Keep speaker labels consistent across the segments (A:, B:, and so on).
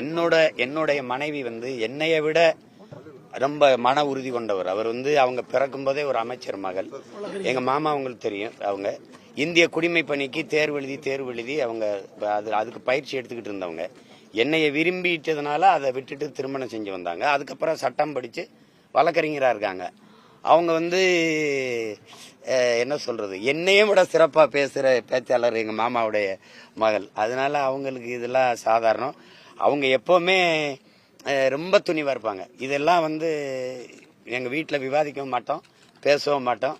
A: என்னோட என்னுடைய மனைவி வந்து என்னைய விட ரொம்ப மன உறுதி கொண்டவர். அவர் வந்து அவங்க பிறக்கும் போதே ஒரு அமைச்சர் மகள். எங்க மாமா அவங்களுக்கு தெரியும் அவங்க. இந்திய குடிமை பணிக்கு தேர்வு எழுதி தேர்வு எழுதி அவங்க அது அதுக்கு பயிற்சி எடுத்துக்கிட்டு இருந்தவங்க. என்னைய விரும்பிட்டதுனால அதை விட்டுட்டு திருமணம் செஞ்சு வந்தாங்க. அதுக்கப்புறம் சட்டம் படிச்சு வழக்கறிஞராக இருக்காங்க. அவங்க வந்து என்ன சொல்றது? என்னையும் விட சிறப்பாக பேசுகிற பேச்சாளர் எங்கள் மாமாவுடைய மகள். அதனால அவங்களுக்கு இதெல்லாம் சாதாரணம். அவங்க எப்பவுமே ரொம்ப துணிவா இருப்பாங்க. இதெல்லாம் வந்து எங்க வீட்டில் விவாதிக்கவும் மாட்டோம் பேசவும் மாட்டோம்.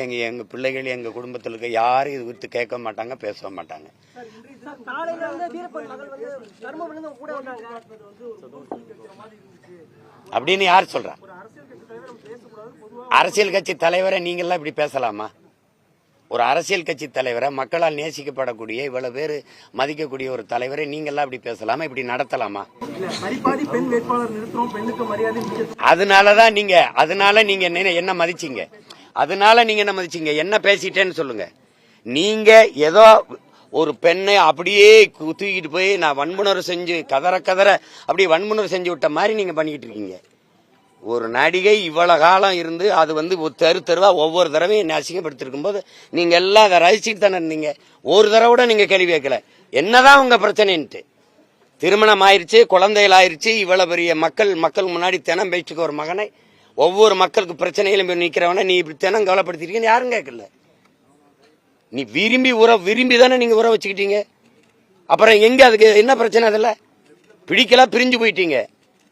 A: எங்க எங்க பிள்ளைகள் எங்க குடும்பத்தில் இருக்க யாரும் இது குறித்து கேட்க மாட்டாங்க பேசவும் மாட்டாங்க. அப்படின்னு யார் சொல்றா? அரசியல் கட்சி தலைவரை நீங்கெல்லாம் இப்படி பேசலாமா? ஒரு அரசியல் கட்சி தலைவரை மக்களால் நேசிக்கப்படக்கூடிய இவ்வளவு பேர் மதிக்கக்கூடிய ஒரு தலைவரை நீங்கெல்லாம் இப்படி பேசலாமா? இப்படி நடத்தலாமா? அதனாலதான் நீங்க அதனால நீங்க என்ன என்ன மதிச்சீங்க? அதனால நீங்க என்ன மதிச்சீங்க? என்ன பேசிட்டேன்னு சொல்லுங்க. நீங்க ஏதோ ஒரு பெண்ணை அப்படியே தூக்கிட்டு போய் நான் வன்முணர்வு செஞ்சு கதற கதற அப்படியே வன்முணர்வு செஞ்சு விட்ட மாதிரி நீங்க பண்ணிக்கிட்டு இருக்கீங்க. ஒரு நடிகை இவ்வளவு காலம் இருந்து அது வந்து ஒரு தெரு தெருவா ஒவ்வொரு தடவையும் என்னை போது நீங்க எல்லாம் அதை ரசிச்சுட்டு தானே இருந்தீங்க. ஒரு தடவை கூட நீங்க கேள்வி கேட்கல. என்னதான் உங்க பிரச்சனைன்ட்டு. திருமணம் ஆயிருச்சு குழந்தைகள் ஆயிருச்சு இவ்வளவு பெரிய மக்கள் மக்கள் முன்னாடி தினம் பேச்சுக்க ஒரு மகனை ஒவ்வொரு மக்களுக்கு பிரச்சனையிலும் போய் நிற்கிறவன நீ இப்படி தினம் கவலைப்படுத்திருக்கீங்கன்னு யாரும் கேட்கல. நீ விரும்பி உற விரும்பி தானே நீங்க உற வச்சுக்கிட்டீங்க. அப்புறம் எங்க அதுக்கு என்ன பிரச்சனை அதில்? பிடிக்கல பிரிஞ்சு போயிட்டீங்க.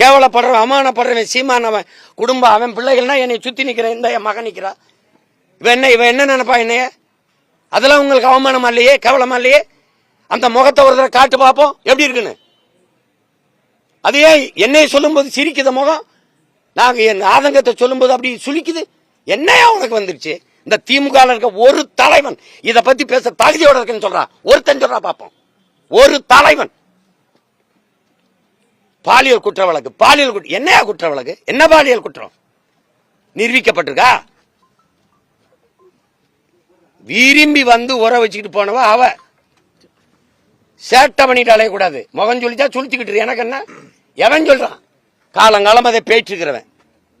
A: கேவலப்படுறவன் அவமானப்படுறவன் சீமானவன் குடும்பம் அவன் பிள்ளைகள்னா என்னை சுத்தி நிக்கிறேன் இந்த என் மகன் நிக்கிறா. இவன் என்ன இவன் என்ன நினைப்பா என்னைய? அதெல்லாம் உங்களுக்கு அவமானமா இல்லையே கேவலமா இல்லையே? அந்த முகத்தை ஒரு தடவை காட்டு பார்ப்போம் எப்படி இருக்குன்னு. அது ஏன் என்னை சொல்லும்போது சிரிக்குது முகம்? நாங்க என் ஆதங்கத்தை சொல்லும்போது அப்படி சுழிக்குது என்னையா உனக்கு வந்துருச்சு? இந்த திமுக இருக்க ஒரு தலைவன் இதை பத்தி பேச தகுதியோட இருக்குன்னு சொல்றான் ஒருத்தன் சொல்றா பார்ப்போம். ஒரு தலைவன். பாலியல் குற்ற வழக்கு பாலியல் குற்ற என்னையா குற்ற வழக்கு என்ன பாலியல் குற்றம்? நிரூபிக்கப்பட்டிருக்கா? விரும்பி வந்து உற வச்சுக்கிட்டு போனவ அவ. சேட்டை பண்ணிட்டு அலையக்கூடாது முகம் சொல்லிச்சா சுழிச்சுக்கிட்டு எனக்கு என்ன? எவன் சொல்றான்? காலங்காலம் அதை பேச்சுக்கிறவன்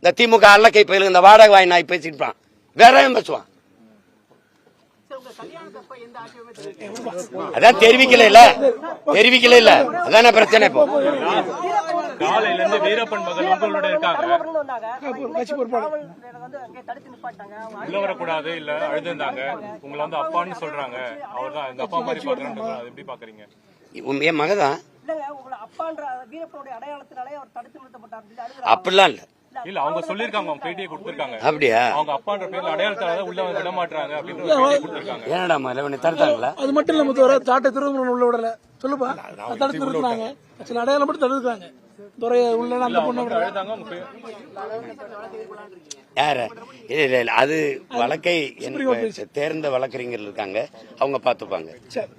A: இந்த திமுக அல்லக்கை பயில இந்த வாடகை வாய் நாய் பேசிட்டு வேற பேசுவான்? அதான் தெரிவிக்கல இல்ல. தெரிவிக்கல இல்ல. அதான பிரச்சனை இப்போ?
B: காலையில இருந்து வீரப்பன் மகள் உங்களோட இருக்காங்க. உள்ள வரக்கூடாது இல்ல அழுதுந்தாங்க உங்களை வந்து அப்பான்னு சொல்றாங்க. அவர் தான் எங்க அப்பா மாதிரி பாக்குறேன் அது எப்படி பாக்குறீங்க
A: என் மகதான். அப்படிலாம் இல்ல.
B: இல்ல அவங்க சொல்லிருக்காங்க அவங்க பேட்டியை கொடுத்திருக்காங்க.
A: அப்படியா?
B: அவங்க அப்பான்ற பேர்ல அடையாளத்தால உள்ள விட மாட்டாங்க அப்படின்னு
A: ஏனடா மலை உன்னை தடுத்தாங்களா?
C: அது மட்டும் இல்ல முத்தவர சாட்டை திருமணம் உள்ள விடல. சொல்லுப்பா தடுத்து நிறுத்தினாங்க. சில அடையாளம் மட்டும் தடுத்துக்காங்க துறைய உள்ள அந்த பொண்ணு
A: யார இல்ல இல்ல இல்ல அது வழக்கை தேர்ந்த வழக்கறிஞர் இருக்காங்க. அவங்க பாத்துப்பாங்க
C: சரி.